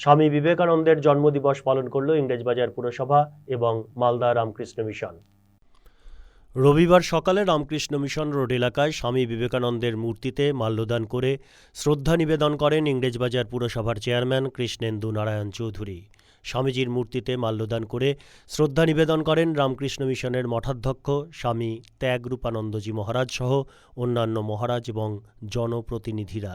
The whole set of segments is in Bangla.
স্বামী বিবেকানন্দের জন্মদিবস পালন করল ইংরেজবাজার পুরসভা এবং মালদা রামকৃষ্ণ মিশন। রবিবার সকালে রামকৃষ্ণ মিশন রোড এলাকায় স্বামী বিবেকানন্দের মূর্তিতে মাল্যদান করে শ্রদ্ধা নিবেদন করেন ইংরেজবাজার পুরসভার চেয়ারম্যান কৃষ্ণেন্দু নারায়ণ চৌধুরী। স্বামীজির মূর্তিতে মাল্যদান করে শ্রদ্ধা নিবেদন করেন রামকৃষ্ণ মিশনের মঠাধ্যক্ষ স্বামী ত্যাগরূপানন্দজি মহারাজ সহ অন্যান্য মহারাজ এবং জনপ্রতিনিধিরা।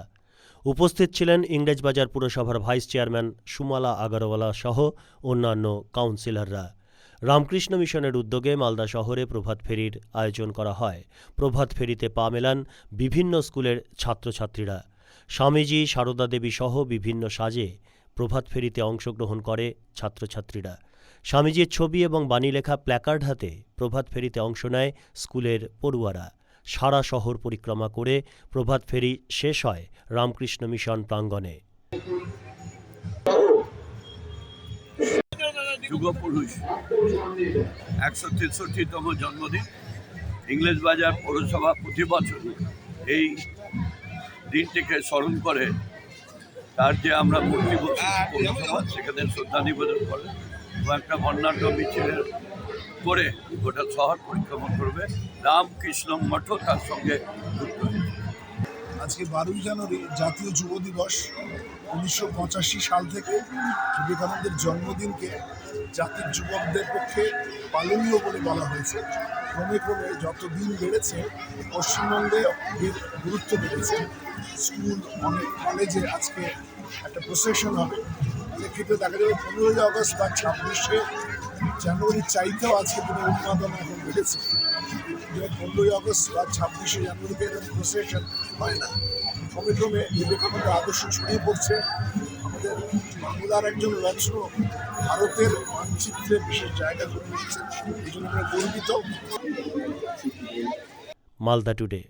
উপস্থিত ছিলেন ইংরেজবাজার পুরসভার ভাইস চেয়ারম্যান সুমালা আগারওয়ালা সহ অন্যান্য কাউন্সিলররা। রামকৃষ্ণ মিশনের উদ্যোগে মালদা শহরে প্রভাত ফেরির আয়োজন করা হয়। প্রভাত ফেরিতে পা মেলান বিভিন্ন স্কুলের ছাত্রছাত্রীরা। স্বামীজি, সারদা দেবী সহ বিভিন্ন সাজে প্রভাত ফেরিতে অংশগ্রহণ করে ছাত্রছাত্রীরা। স্বামীজির ছবি এবং বাণী লেখা প্ল্যাকার্ড হাতে প্রভাত ফেরিতে অংশ নেয় স্কুলের পড়ুয়ারা। সারা শহর পরিক্রমা করে প্রভাত ফেরি শেষ হয় রামকৃষ্ণ মিশন যুগপুরুষ, একশো তেষট্টিতম জন্মদিন ইংরেজ বাজার পৌরসভা প্রতি বছর এই দিনটিকে স্মরণ করে তার যে আমরা মূর্তি বলছি পৌরসভা সেখানে শ্রদ্ধা নিবেদন করে এবং একটা বর্ণাঢ্য মিছিলের করে গোটা শহর পরিক্রমা করবে। রামকৃষ্ণ মঠও তার সঙ্গে যুক্ত আজকে বারোই জানুয়ারি জাতীয় যুব দিবস। উনিশশো পঁচাশি সাল থেকে বিবেকানন্দের জন্মদিনকে জাতির যুবকদের পক্ষে পালনীয় বলে বলা হয়েছে। ক্রমে ক্রমে যত দিন বেড়েছে, পশ্চিমবঙ্গে গুরুত্ব বেড়েছে। স্কুল অনেক কলেজে আজকে একটা প্রসেশন হবে। সেক্ষেত্রে দেখা যাবে পনেরোই আগস্ট বা ছাব্বিশে জানুয়ারির চাইতেও আজকে দিনে উন্মাদনা এখন বেড়েছে পনেরোই আগস্ট বা ছাব্বিশে জানুয়ারিতে এরকম প্রসেশন হয় না। ক্রমে ক্রমে বিবেকানন্দ আদর্শ ছড়িয়ে পড়ছে। আমাদের বাংলার একজন রত্ন ভারতের মানচিত্রে বিশেষ জায়গা করে নিচ্ছেন এই জন্য আমরা গর্বিত। মালদা টুডে